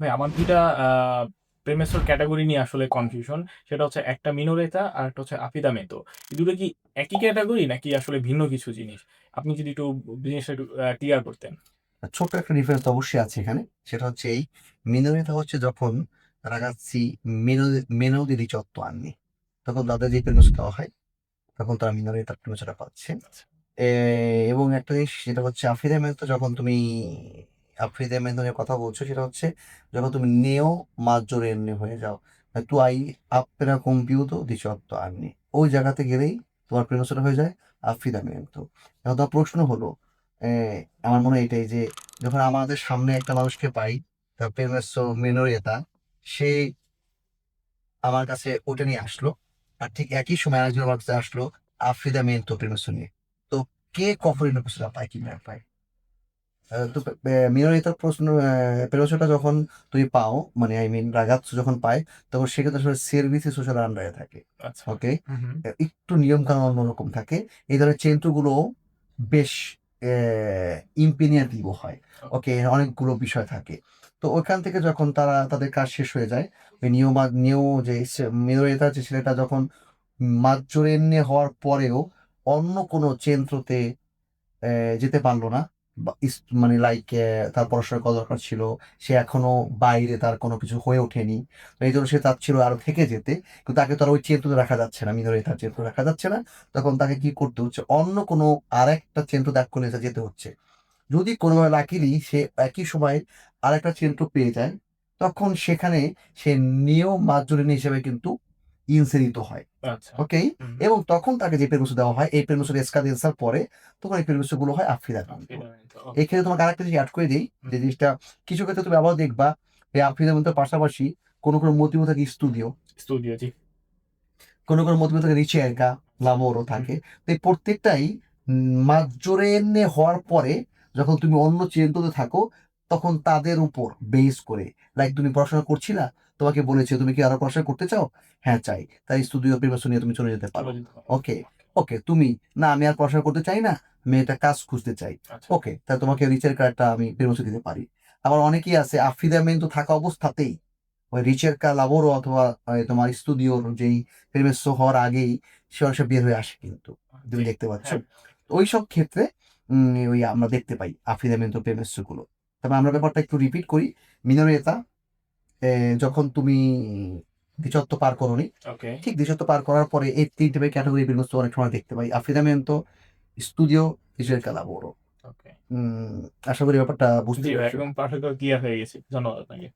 ভাই আমার দুইটা প্রেমেসর ক্যাটাগরি নিয়ে আসলে কনফিউশন সেটা হচ্ছে একটা মিনোরেতা আর একটা হচ্ছে আফিদামেতো এই দুটো কি একই ক্যাটাগরি নাকি আসলে ভিন্ন কিছু জিনিস? আপনি যদি একটু জিনিসটা একটু ক্লিয়ার করতেন। ছোট্ট একটা ডিফারেন্স অবশ্যই আছে এখানে। সেটা হচ্ছে এই মিনোরিতা হচ্ছে যখন রাগাচ্ছি মেনোদি রিচত্ব আননি। তখন তাদের যে প্রেমস দেওয়া হয় তখন তারা মিনোরিতার প্রেমসটা পাচ্ছে। আচ্ছা। এবং একটা জিনিস সেটা হচ্ছে আফ্রিদা মেহতো যখন তুমি আফ্রিদা মেহতনের কথা বলছো, সেটা হচ্ছে যখন তুমি নেও মাজোর এমনি হয়ে যাও। তু আই আপেরা কম্পিউটো দিচত্ব আননি। ওই জায়গাতে গেলেই তোমার প্রেমসটা হয়ে যায় আফ্রিদা মেহতো এখন তোমার প্রশ্ন হলো আমার মনে হয় এটাই যে, যখন আমাদের সামনে একটা মানুষকে পাই, তার প্রেমেসো মেনোরিয়েতা সে আমার কাছে ওটা নিয়ে আসলো, আর ঠিক একই সময় আরেকজন আমার কাছে আসলো, আফ্রিদা মেন্তো প্রেমেসো নিয়ে। তো কে কখন পায়, কি না পায়? তো মিনোরিতার প্রশ্ন প্রেমেসোটা যখন তুমি পাও মানে আই মিন রাগাৎসু যখন পায় তখন সেক্ষেত্রে আসলে সার্ভিসে সোশ্যাল আন্ডারে থাকে আচ্ছা। ওকে হুম। একটু নিয়ম কানুন অন্যরকম থাকে। এই ধরনের চেন্টুগুলো বেশ ইম্পিনিয়াটিভ হয় ওকে অনেকগুলো বিষয় থাকে। তো ওইখান থেকে যখন তারা তাদের কাজ শেষ হয়ে যায় ওই নিয়ম নিয়ম যে মেয়রেতা যে ছেলেটা যখন মাজ্জোরেন্নে হওয়ার পরেও অন্য কোনো চেন্ত্রতে যেতে পারল না মানে লাইক তার পড়াশোনা করা দরকার ছিল? সে এখনও বাইরে, তার কোনো কিছু হয়ে ওঠেনি। তো এই জন্য সে চাচ্ছিল আরও থেকে যেতে। কিন্তু তাকে তো আর ওই চেন্ত্রতে রাখা যাচ্ছে না, মিনরে তার চেন্ত্র রাখা যাচ্ছে না। তখন তাকে কি করতে হচ্ছে? অন্য কোনো আরেকটা চেন্ত্র ত্যাগ করে যেতে হচ্ছে। যদি কোনোভাবে লাকিলি সে একই সময় আরেকটা চেন্ত্র পেয়ে যায়, তখন সেখানে সে নিয়ম মাজরিনী হিসেবে কিন্তু ইনসেরিত হয়। আচ্ছা। ওকে এবং তখন তাকে যে পেরমিশন দেওয়া হয় এই পেরমিশন এসকাদেন্সার পরে তখন এই পেরমিশনগুলো হয় আফ্রিদা আফিদামেতো, ও, এই ক্ষেত্রে তোমাকে আরেকটা জিনিস অ্যাড করে দিই যে জিনিসটা কিছু ক্ষেত্রে তুমি আবার দেখবা এই আফ্রিদা মধ্যে পাশাপাশি কোনো কোনো মোটিভ থাকে স্টুডিও স্টুডিও জি। কোনো কোনো মোটিভ থাকে রিচেরকা লামোরও থাকে। তো এই প্রত্যেকটাই মাজোরেনে হওয়ার পরে যখন তুমি অন্য চেন্দ্রতে থাকো তখন তাদের উপর বেস করে। লাইক তুমি পড়াশোনা করছিলা তোমাকে বলেছে তুমি কি আরও পড়াশোনা করতে চাও? হ্যাঁ চাই। তাই স্টুডিও প্রিপারেশন নিয়ে তুমি চলে যেতে পারো। ওকে ওকে তুমি না আমি আর পড়াশোনা করতে চাই না আমি একটা কাজ খুঁজতে চাই। আচ্ছা। ওকে তাহলে তোমাকে রিচের কার্ডটা আমি প্রেমসে দিতে পারি। আবার অনেকেই আছে আফ্রিদা মেন তো থাকা অবস্থাতেই ওই রিচের কা লাবোরো অথবা তোমার স্টুডিওর যেই প্রেমেসো হওয়ার আগেই সে অনেক বের হয়ে আসে কিন্তু। তুমি দেখতে পাচ্ছ? হ্যাঁ। ওই সব ক্ষেত্রে উম, ওই আমরা দেখতে পাই আফ্রিদা মেন তো প্রেমেসো গুলো তবে আমরা ব্যাপারটা একটু রিপিট করি। মিনোরেতা যখন তুমি দ্বিচত্ব পার করনি ঠিক দ্বিচত্ব পার করার পরে এই তিনটে ক্যাটাগরি বিন্যস্ত অনেক সময় দেখতে পাই। আফ্রিদা মেন তো স্টুডিও ইসরায়েল কালা বড় আশা করি ব্যাপারটা বুঝতে পারছি। ভাই, পারফেক্ট ক্লিয়ার হয়ে গেছে। ধন্যবাদ আপনাকে।